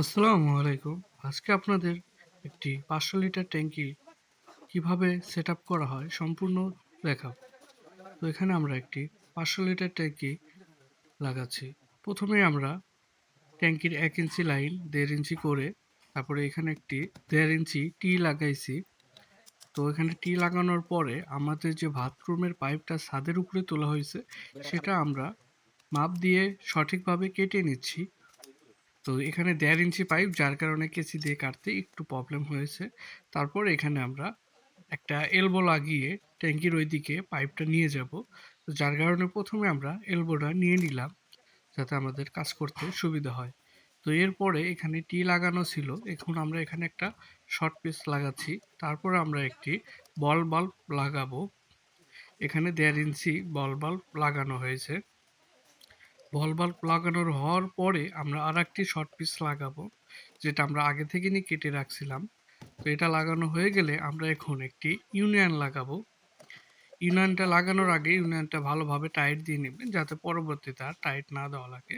আসসালামু আলাইকুম। আজকে আপনাদের একটি পাঁচশো লিটার ট্যাঙ্কি কীভাবে সেট করা হয় সম্পূর্ণ দেখাবো। তো এখানে আমরা একটি পাঁচশো লিটার ট্যাঙ্কি লাগাচ্ছি। প্রথমে আমরা ট্যাঙ্কির এক ইঞ্চি লাইন, দেড় ইঞ্চি করে তারপরে এখানে একটি দেড় ইঞ্চি টি লাগাইছি। তো এখানে টি লাগানোর পরে আমাদের যে বাথরুমের পাইপটা ছাদের উপরে তোলা হয়েছে, সেটা আমরা মাপ দিয়ে সঠিকভাবে কেটে নিচ্ছি। তো এখানে দেড় ইঞ্চি পাইপ, যার কারণে কেসি দিয়ে কাটতে একটু প্রবলেম হয়েছে। তারপর এখানে আমরা একটা এলবো লাগিয়ে ট্যাঙ্কির ওই দিকে পাইপটা নিয়ে যাব। তো যার কারণে প্রথমে আমরা এলবোটা নিয়ে নিলাম, যাতে আমাদের কাজ করতে সুবিধা হয়। তো এরপরে এখানে টি লাগানো ছিল। এখন আমরা এখানে একটা শর্ট পিস লাগাচ্ছি। তারপর আমরা একটি বল বাল্ব লাগাবো। এখানে দেড় ইঞ্চি বল বাল্ব লাগানো হয়েছে। বল বাল্ব লাগানোর হওয়ার পরে আমরা আর একটি শর্ট পিস লাগাবো, যেটা আমরা আগে থেকে নিয়ে কেটে রাখছিলাম। তো এটা লাগানো হয়ে গেলে আমরা এখন একটি ইউনিয়ন লাগাবো। ইউনিয়নটা লাগানোর আগে ইউনিয়নটা ভালোভাবে টাইট দিয়ে নেবেন, যাতে পরবর্তীতে আর টাইট না দেওয়া লাগে।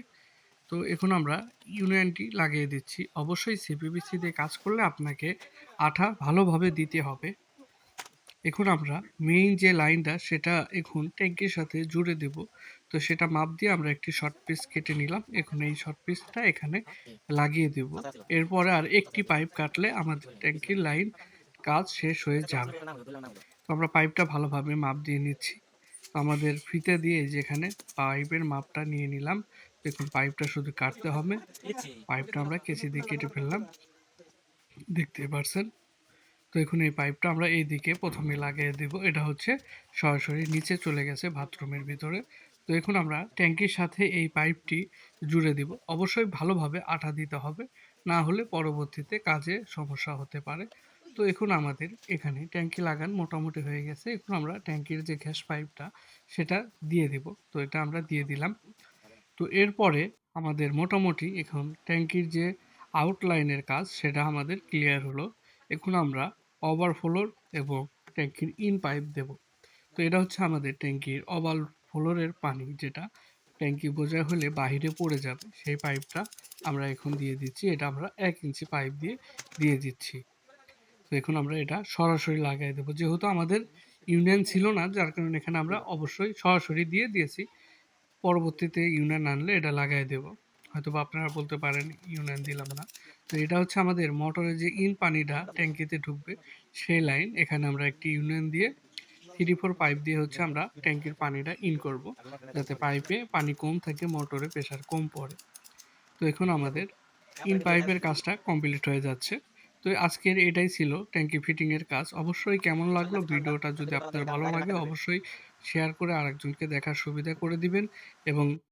তো এখন আমরা ইউনিয়নটি লাগিয়ে দিচ্ছি। অবশ্যই সিপিবিসি দিয়ে কাজ করলে আপনাকে আঠা ভালোভাবে দিতে হবে। এখন আমরা মেইন যে লাইনটা সেটা এখন ট্যাঙ্কির সাথে জুড়ে দেব। তো সেটা মাপ দিয়ে আমরা একটি শর্ট পিস কেটে নিলাম। এখন এই শর্ট পিসটা এখানে লাগিয়ে দেব। এরপরে আর একটি পাইপ কাটলে আমাদের ট্যাঙ্কির লাইন কাজ শেষ হয়ে যাবে। তো আমরা পাইপটা ভালোভাবে মাপ দিয়ে নিচ্ছি। আমাদের ফিতে দিয়ে যেখানে পাইপের মাপটা নিয়ে নিলাম। দেখুন পাইপটা শুধু কাটতে হবে। পাইপটা আমরা কেচি দিয়ে কেটে ফেললাম। দেখতে পারছেন তো এখন এই পাইপটা আমরা এই দিকে প্রথমে লাগিয়ে দেব। এটা হচ্ছে সরাসরি নিচে চলে গেছে বাথরুমের ভিতরে। তো এখন আমরা ট্যাঙ্কির সাথে এই পাইপটি জুড়ে দিব। অবশ্যই ভালোভাবে আঠা দিতে হবে, না হলে পরবর্তীতে কাজে সমস্যা হতে পারে। তো এখন আমাদের এখানে ট্যাঙ্কি লাগান মোটামুটি হয়ে গেছে। এখন আমরা ট্যাঙ্কির যে গ্যাস পাইপটা সেটা দিয়ে দিব। তো এটা আমরা দিয়ে দিলাম। তো এরপরে আমাদের মোটামুটি এখন ট্যাঙ্কির যে আউটলাইনের কাজ, সেটা আমাদের ক্লিয়ার হলো। এখন আমরা ওভারফ্লোর এবং ট্যাঙ্কির ইন পাইপ দেব। তো এটা হচ্ছে আমাদের ট্যাঙ্কির ওভার ফ্লোরের পানি, যেটা ট্যাঙ্কি বোঝা হলে বাহিরে পড়ে যাবে। সেই পাইপটা আমরা এখন দিয়ে দিচ্ছি, এটা আমরা এক ইঞ্চি পাইপ দিয়ে দিয়ে দিচ্ছি। তো এখন আমরা এটা সরাসরি লাগাই দেবো। যেহেতু আমাদের ইউনিয়ন ছিল না, যার কারণে এখানে আমরা অবশ্যই সরাসরি দিয়ে দিয়েছি। পরবর্তীতে ইউনিয়ন আনলে এটা লাগাই দেব। হয়তো বা আপনারা বলতে পারেন ইউনিয়ন দিলাম না। তো এটা হচ্ছে আমাদের মোটরের যে ইন পানিটা ট্যাঙ্কিতে ঢুকবে, সেই লাইন এখানে আমরা একটি ইউনিয়ন দিয়ে থ্রি ফোর পাইপ দিয়ে হচ্ছে আমরা ট্যাঙ্কির পানিটা ইন করব, যাতে পাইপে পানি কম থাকে, মোটরে প্রেশার কম পড়ে। তো এখন আমাদের ইন পাইপের কাজটা কমপ্লিট হয়ে যাচ্ছে। তো আজকের এটাই ছিল ট্যাঙ্কি ফিটিংয়ের কাজ। অবশ্যই কেমন লাগল ভিডিওটা যদি আপনার ভালো লাগে, অবশ্যই শেয়ার করে আরেকজনকে দেখার সুবিধা করে দিবেন এবং